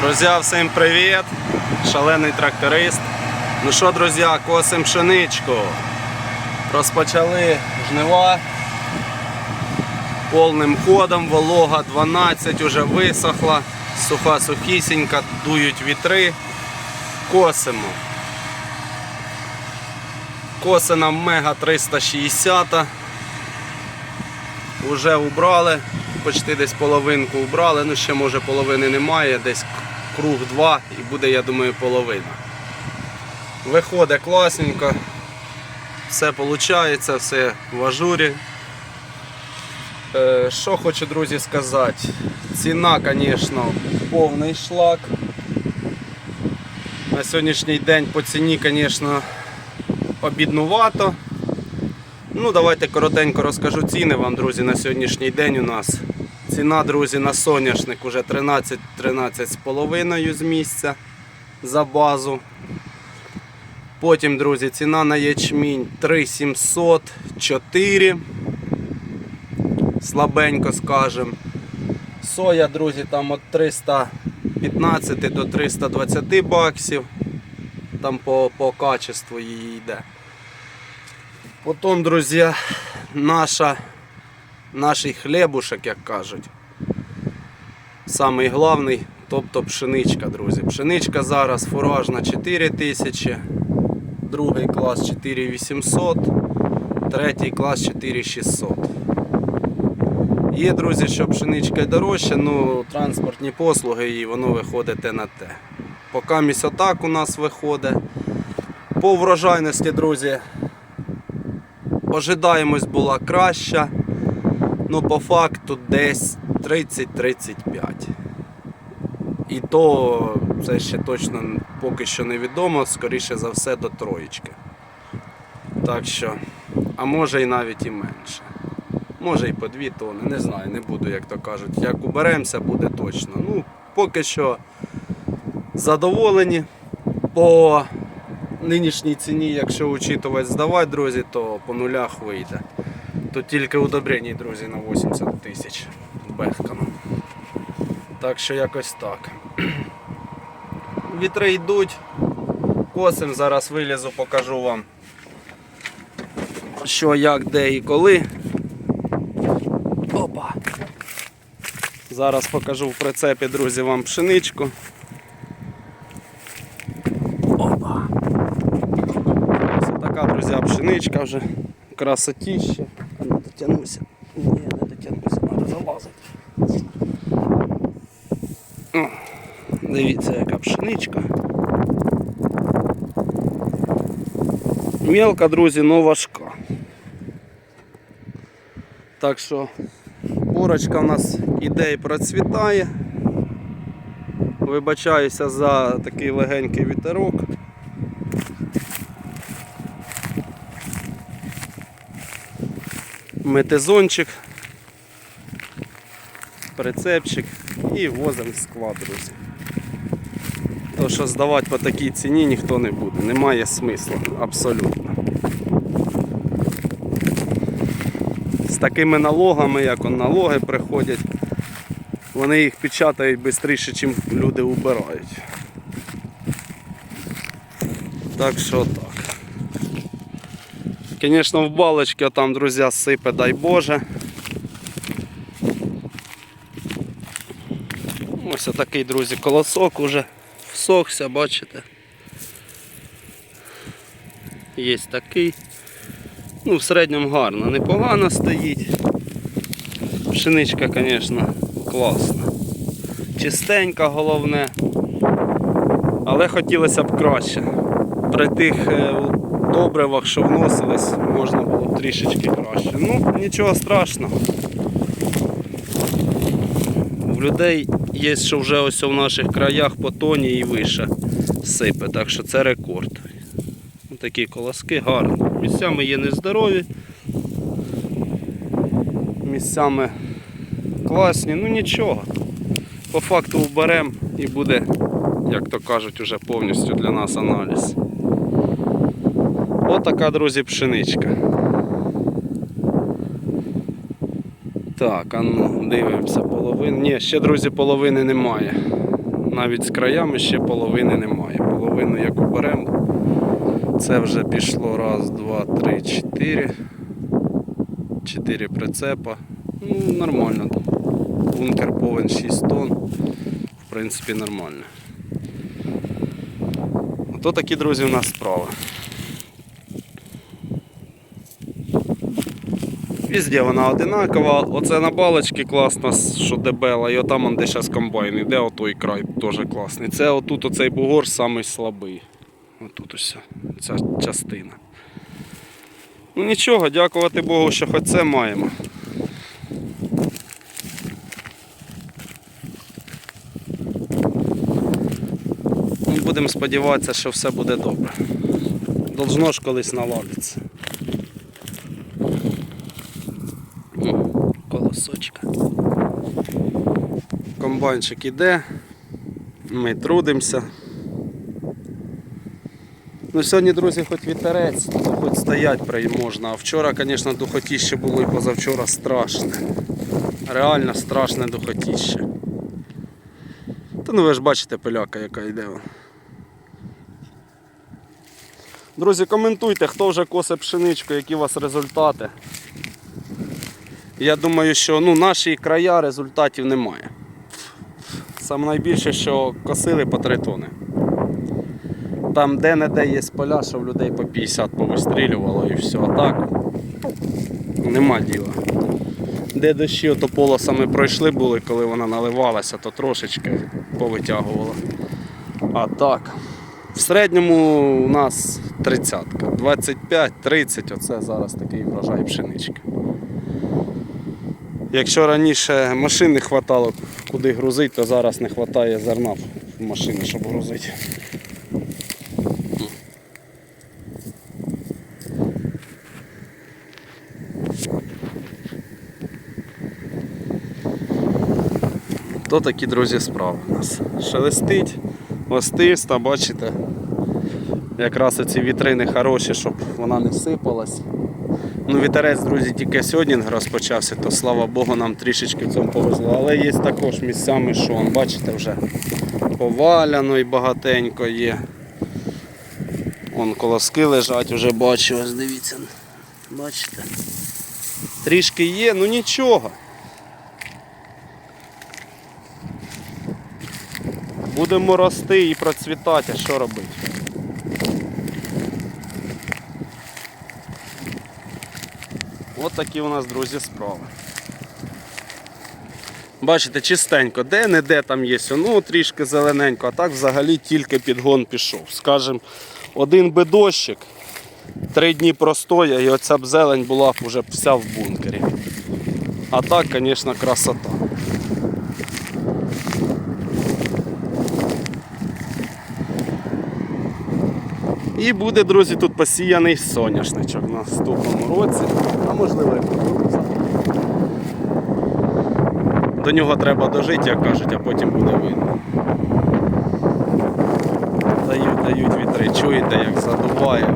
Друзі, всім привіт! Шалений тракторист. Ну що, друзі, косим пшеничку. Розпочали жнива. Повним ходом, волога 12, уже висохла, суха сухісінька, дують вітри. Косимо. Косина мега 360. Уже убрали, почти десь половинку убрали, ну ще може половини немає, десь круг два і буде, я думаю, половина. Виходить класненько, все виходить, все в ажурі. Е, Що хочу, друзі, сказати. Ціна, звісно, повний шлак. На сьогоднішній день по ціні, звісно, обіднувато. Ну, давайте коротенько розкажу ціни вам, друзі, на сьогоднішній день у нас. Ціна, друзі, на соняшник уже 13 13,5 з місця за базу. Потім, друзі, ціна на ячмінь 3700, 4. Слабенько скажем. Соя, друзі, там від 315 до 320 баксів. Там по, по качеству її йде. Потім, друзі, наша, наш хлібушек, як кажуть. Самий головний, тобто пшеничка, друзі. Пшеничка зараз фуражна 4 тисячі, другий клас 4800, третій клас 4600. Є, друзі, що пшеничка дорожча, ну транспортні послуги і воно виходить на те. Поки місць отак у нас виходить. По врожайності, друзі, ожидаємось була краща. Ну, по факту десь 30-35. І то це ще точно поки що невідомо, скоріше за все до троєчки. Так що, а може і навіть і менше. Може і по 2 тони, не знаю, не буду, як то кажуть. Як уберемося, буде точно. Ну, поки що задоволені. По нинішній ціні, якщо учитувати здавати, друзі, то по нулях вийде. Тут тільки удобрені, друзі, на 80 тисяч бехкано. Так що якось так. Вітри йдуть. Косим, зараз вилізу, покажу вам, що, як, де і коли. Опа. Зараз покажу в прицепі, друзі, вам пшеничку. Опа. Ось така, друзі, пшеничка вже красотіще. Дотягнуся. Ні, не дотягнуся, треба залазити. О, Дивіться, яка пшеничка. Мелка, друзі, но важка. Так що Борочка у нас іде і процвітає. Вибачаюся за такий легенький вітерок. Метезончик, прицепчик і возимо склад, друзі. То, що здавати по такій ціні ніхто не буде, немає смислу абсолютно. з такими налогами, як он, налоги приходять, вони їх печатають швидше, ніж люди убирають. Так що так. Звісно, в балочки там, друзі, сипе, дай Боже. Ось такий, друзі, колосок уже всохся, бачите. Є такий. Ну, в середньому гарно, непогано стоїть. Пшеничка, звісно, класна. Чистенька головне. Але хотілося б краще. При тих е, добривах, що вносились, можна було трішечки краще. Ну, нічого страшного. В людей є, що вже ось в наших краях по тоні і вище сипе, так що це рекорд. Такі колоски гарні. Місцями є нездорові, місцями класні, ну нічого. По факту вберемо і буде, як то кажуть, уже повністю для нас аналіз. Отака, друзі, пшеничка. Так, а ну, дивимося половину. Ні, ще, друзі, половини немає. навіть з краями ще половини немає. Половину як уберемо, це вже пішло раз, два, три, чотири. Чотири прицепа. Ну, нормально там. Бункер повен 6 тонн. В принципі, нормально. Ото такі, друзі, у нас справи. Везде вона одинакова. Оце на балочці класно, що дебела, і отам де зараз комбайн іде, отой край теж класний. Це отут оцей бугор самий слабий. Отут ось ця частина. Ну нічого, дякувати Богу, що хоч це маємо. Ну, будемо сподіватися, що все буде добре. Должно ж колись наладитися. Комбайнчик іде, ми трудимося. Ну сьогодні, друзі, хоч вітерець, хоч стоять при можна. А вчора, звісно, духотіще було і позавчора страшне. Реально страшне духотіще. Та ну ви ж бачите пиляка, яка йде. Друзі, коментуйте, хто вже косе пшеничку, які у вас результати. Я думаю, що ну, наші края результатів немає. Саме найбільше, що косили по 3 тони. Там де-не-де є поля, що в людей по 50 повистрілювало і все. А так нема діла. Де дощі ото полосами пройшли були, коли вона наливалася, то трошечки повитягувала. А так. В середньому у нас 30, 25-30, оце зараз такий врожай пшенички. Якщо раніше машин не вистачало куди грузити, то зараз не вистачає зерна в машини, щоб грузити. То такі, друзі, справи у нас. Шелестить, остиста, бачите. Якраз оці вітрини хороші, щоб вона не сипалась. Ну, вітерець, друзі, тільки сьогодні розпочався, то слава Богу, нам трішечки в цьому повезло. Але є також місцями, що он, бачите, вже поваляно і багатенько є. Вон колоски лежать, вже бачу, ось дивіться. Бачите? Трішки є, ну нічого. Будемо рости і процвітати, а що робити? От такі у нас, друзі, справи. Бачите, чистенько, де-не-де там є, ну трішки зелененько, а так взагалі тільки підгон пішов. Скажем, один би дощик, три дні простоя і оця б зелень була б вже вся в бункері. А так, звісно, красота. І буде, друзі, тут посіяний соняшничок в наступному році, можливо кукурудза. До нього треба дожити, як кажуть, а потім буде видно. Дають, дають вітри, чуєте, як задуває.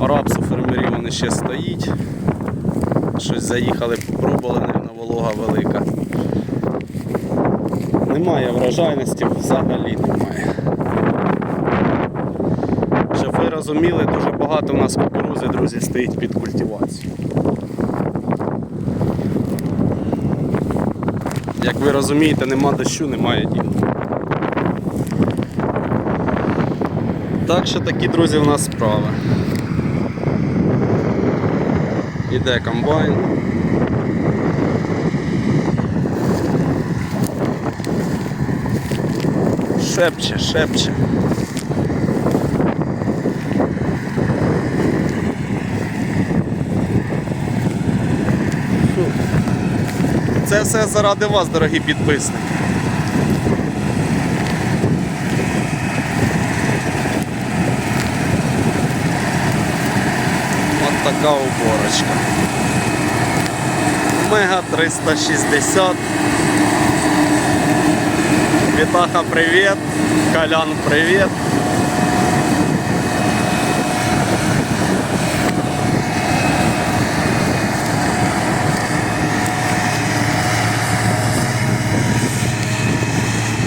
Рапсу фермерів вони ще стоїть. Щось заїхали, попробували, мабуть, волога велика. Немає врожайності, взагалі немає. Щоб ви розуміли, дуже багато у нас кукурузи, друзі, стоїть під культивацію. Як ви розумієте, нема дощу, немає діла. Так що такі, друзі, у нас справи. Іде комбайн. Шепче, шепче. Це все заради вас, дорогі підписники. От така уборочка. Мега 360. Вітаха, привіт. Колян, привіт.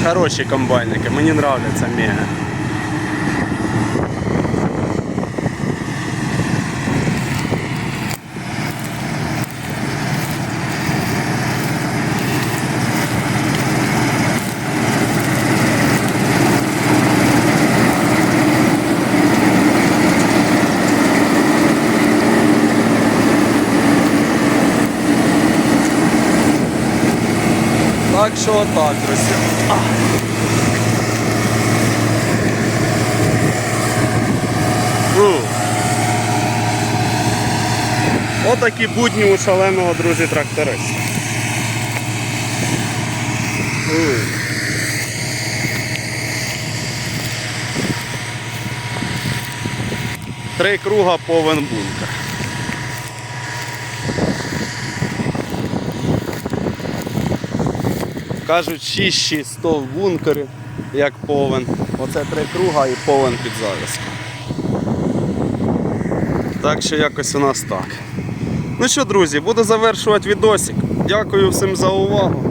Хороші комбайники, мені нравляться мега. Так що отак, друзі. Отакі будні у шаленого, друзі, тракториста. Три круга повен бункер. Кажуть 6-600 в бункері, як повен. Оце три круга і повен під зав'язку. Так що якось у нас так. Ну що, друзі, буду завершувати відосик. Дякую всім за увагу.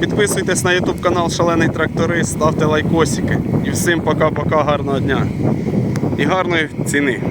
Підписуйтесь на YouTube канал Шалений Тракторист, ставте лайкосики. І всім пока-пока, гарного дня. І гарної ціни.